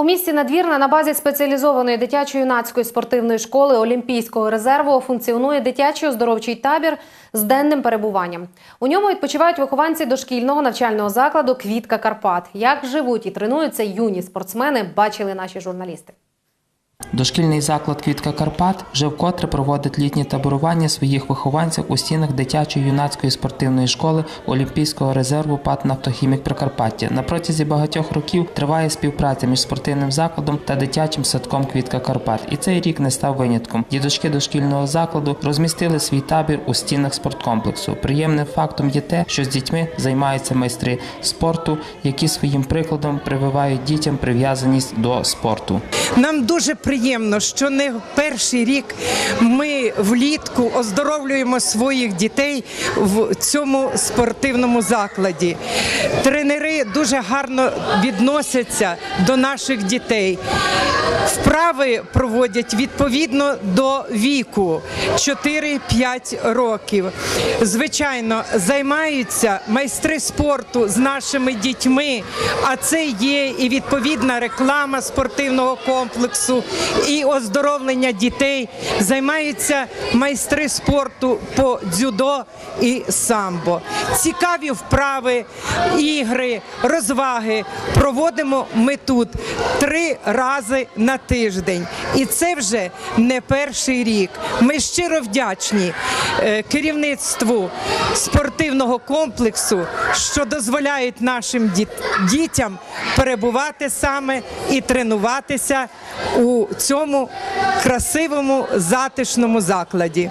У місті Надвірна на базі спеціалізованої дитячо-юнацької спортивної школи Олімпійського резерву функціонує дитячий оздоровчий табір з денним перебуванням. У ньому відпочивають вихованці дошкільного навчального закладу Квітка Карпат. Як живуть і тренуються юні спортсмени, бачили наші журналісти. Дошкільний заклад Квітка Карпат вже вкотре проводить літні таборування своїх вихованців у стінах дитячої юнацької спортивної школи Олімпійського резерву ПАТ «Нафтохімік Прикарпаття. На протязі багатьох років триває співпраця між спортивним закладом та дитячим садком Квітка Карпат. І цей рік не став винятком. Дідочки дошкільного закладу розмістили свій табір у стінах спорткомплексу. Приємним фактом є те, що з дітьми займаються майстри спорту, які своїм прикладом прививають дітям прив'язаність до спорту. Нам дуже приємно, що не перший рік ми влітку оздоровлюємо своїх дітей в цьому спортивному закладі. Тренери дуже гарно відносяться до наших дітей. Вправи проводять відповідно до віку 4-5 років. Звичайно, займаються майстри спорту з нашими дітьми, а це є і відповідна реклама спортивного комплексу, і оздоровлення дітей. Займаються майстри спорту по дзюдо і самбо. Цікаві вправи, ігри, розваги проводимо ми тут три рази на тиждень. І це вже не перший рік. Ми щиро вдячні е, керівництву спортивного комплексу, що дозволяють нашим дітям перебувати саме і тренуватися у цьому красивому затишному закладі.